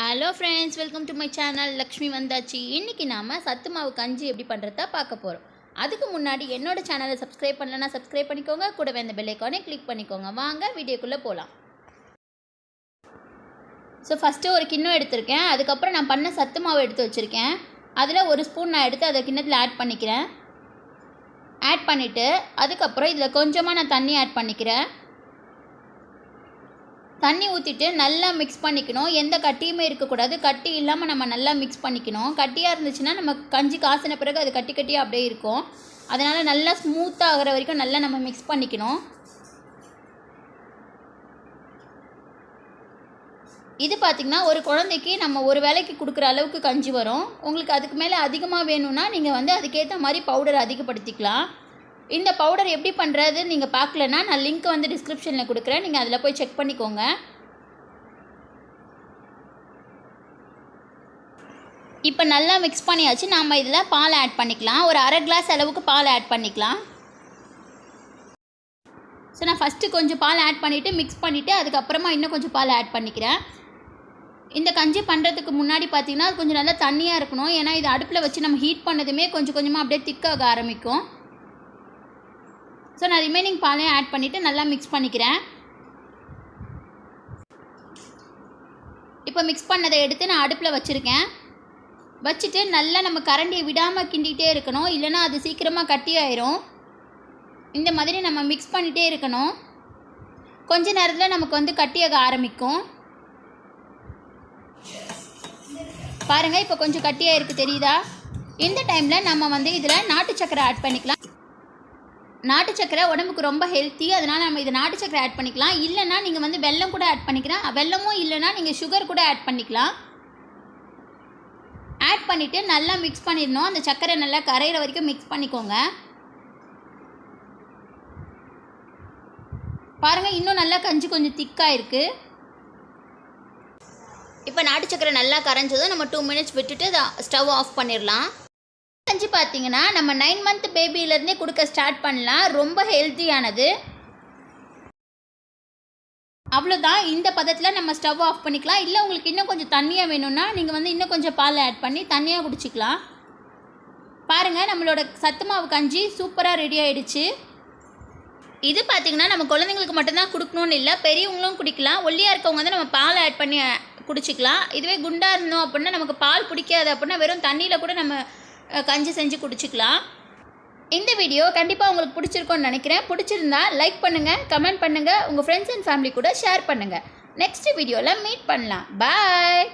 Hello friends welcome to my channel Lakshmi வந்தாச்சு இன்றைக்கி நாம் சத்து மாவு கஞ்சி எப்படி பண்ணுறதா பார்க்க போகிறோம் அதுக்கு முன்னாடி என்னோடய சேனலை சப்ஸ்கிரைப் பண்ணலன்னா சப்ஸ்கிரைப் பண்ணிக்கோங்க. கூடவே அந்த பெல்லைக்கானே கிளிக் பண்ணிக்கோங்க. வாங்க வீடியோக்குள்ளே போகலாம் ஸோ ஃபஸ்ட்டு ஒரு கிண்ணம் எடுத்திருக்கேன். அதுக்கப்புறம் நான் பண்ண சத்து மாவு எடுத்து வச்சுருக்கேன். அதில் ஒரு ஸ்பூன் நான் எடுத்து அதை கிண்ணத்தில் ஆட் பண்ணிக்கிறேன். ஆட் பண்ணிவிட்டு அதுக்கப்புறம் இதில் கொஞ்சமாக நான் தண்ணி ஆட் பண்ணிக்கிறேன். தண்ணி ஊற்றிட்டு நல்லா மிக்ஸ் பண்ணிக்கணும். எந்த கட்டியுமே இருக்கக்கூடாது. கட்டி இல்லாமல் நம்ம நல்லா மிக்ஸ் பண்ணிக்கணும். கட்டியாக இருந்துச்சுன்னா நம்ம கஞ்சி காசின பிறகு அது கட்டி கட்டியாக அப்படியே இருக்கும். அதனால் நல்லா ஸ்மூத்தாக ஆகிற வரைக்கும் நல்லா நம்ம மிக்ஸ் பண்ணிக்கணும். இது பார்த்திங்கன்னா ஒரு குழந்தைக்கு நம்ம ஒரு வேளைக்கு கொடுக்குற அளவுக்கு கஞ்சி வரும். உங்களுக்கு அதுக்கு மேலே அதிகமாக வேணும்னா நீங்கள் வந்து அதுக்கேற்ற மாதிரி பவுடர் அதிகப்படுத்திக்கலாம். இந்த பவுடர் எப்படி பண்ணுறது நீங்கள் பார்க்கலன்னா நான் லிங்க் வந்து டிஸ்கிரிப்ஷனில் கொடுக்குறேன். நீங்கள் அதில் போய் செக் பண்ணிக்கோங்க. இப்போ நல்லா மிக்ஸ் பண்ணியாச்சு. நாம் இதில் பால் ஆட் பண்ணிக்கலாம். ஒரு அரை கிளாஸ் அளவுக்கு பால் ஆட் பண்ணிக்கலாம். ஸோ நான் ஃபஸ்ட்டு கொஞ்சம் பால் ஆட் பண்ணிவிட்டு மிக்ஸ் பண்ணிவிட்டு அதுக்கப்புறமா இன்னும் கொஞ்சம் பால் ஆட் பண்ணிக்கிறேன். இந்த கஞ்சி பண்ணுறதுக்கு முன்னாடி பார்த்தீங்கன்னா கொஞ்சம் நல்லா தண்ணியாக இருக்கணும். ஏன்னா இது அடுப்பில் வச்சு நம்ம ஹீட் பண்ணதுமே கொஞ்சம் கொஞ்சமாக அப்படியே திக்காக ஆரம்பிக்கும். ஸோ நான் ரிமைனிங் பாலையும் ஆட் பண்ணிவிட்டு நல்லா மிக்ஸ் பண்ணிக்கிறேன். இப்போ மிக்ஸ் பண்ணதை எடுத்து நான் அடுப்பில் வச்சுருக்கேன். வச்சுட்டு நல்லா நம்ம கரண்டியை விடாமல் கிண்டிகிட்டே இருக்கணும். இல்லைன்னா அது சீக்கிரமாக கட்டி ஆயிரும். இந்த மாதிரி நம்ம மிக்ஸ் பண்ணிகிட்டே இருக்கணும். கொஞ்ச நேரத்தில் நமக்கு வந்து கட்டியாக ஆரம்பிக்கும். பாருங்கள் இப்போ கொஞ்சம் கட்டியாக இருக்குது தெரியுதா? இந்த டைமில் நம்ம வந்து இதில் நாட்டு சக்கரை ஆட் பண்ணிக்கலாம். நாட்டு சக்கரை உடம்புக்கு ரொம்ப ஹெல்த்தி அதனால் நம்ம இதை நாட்டு சக்கரை ஆட் பண்ணிக்கலாம். இல்லைனா நீங்கள் வந்து வெல்லம் கூட ஆட் பண்ணிக்கலாம். வெல்லமும் இல்லைனா நீங்கள் சுகர் கூட ஆட் பண்ணிக்கலாம். ஆட் பண்ணிவிட்டு நல்லா மிக்ஸ் பண்ணிடணும். அந்த சக்கரை நல்லா கரையிற வரைக்கும் மிக்ஸ் பண்ணிக்கோங்க. பாருங்கள் இன்னும் நல்லா கஞ்சி கொஞ்சம் திக்காக இருக்குது இப்போ நாட்டு சக்கரை நல்லா கரைஞ்சதும் நம்ம டூ மினிட்ஸ் விட்டுட்டு ஸ்டவ் ஆஃப் பண்ணிடலாம். கஞ்சி பார்த்தீங்கன்னா நம்ம நைன் மந்த் பேபியிலேருந்தே கொடுக்க ஸ்டார்ட் பண்ணலாம். ரொம்ப ஹெல்த்தியானது அவ்வளோதான் இந்த பதத்தில் நம்ம ஸ்டவ் ஆஃப் பண்ணிக்கலாம். இல்லை உங்களுக்கு இன்னும் கொஞ்சம் தண்ணியாக வேணும்னா நீங்கள் வந்து இன்னும் கொஞ்சம் பால் ஆட் பண்ணி தண்ணியாக குடிச்சிக்கலாம். பாருங்கள் நம்மளோட சத்து மாவு கஞ்சி சூப்பராக ரெடி ஆகிடுச்சு இது பார்த்திங்கன்னா நம்ம குழந்தைங்களுக்கு மட்டும்தான் கொடுக்கணும்னு இல்லை பெரியவங்களும் குடிக்கலாம். ஒல்லியாக இருக்கவங்க வந்து நம்ம பால் ஆட் பண்ணி குடிச்சிக்கலாம். இதுவே குண்டாக இருந்தோம் அப்படின்னா நமக்கு பால் பிடிக்காது அப்படின்னா வெறும் தண்ணியில் கூட நம்ம கஞ்சி செஞ்சு குடிச்சிக்கலாம். இந்த வீடியோ கண்டிப்பாக உங்களுக்கு பிடிச்சிருக்கோன்னு நினைக்கிறேன். பிடிச்சிருந்தா லைக் பண்ணுங்கள் கமெண்ட் பண்ணுங்கள் உங்கள் ஃப்ரெண்ட்ஸ் அண்ட் ஃபேமிலி கூட ஷேர் பண்ணுங்கள் நெக்ஸ்ட் வீடியோவில் மீட் பண்ணலாம். பாய்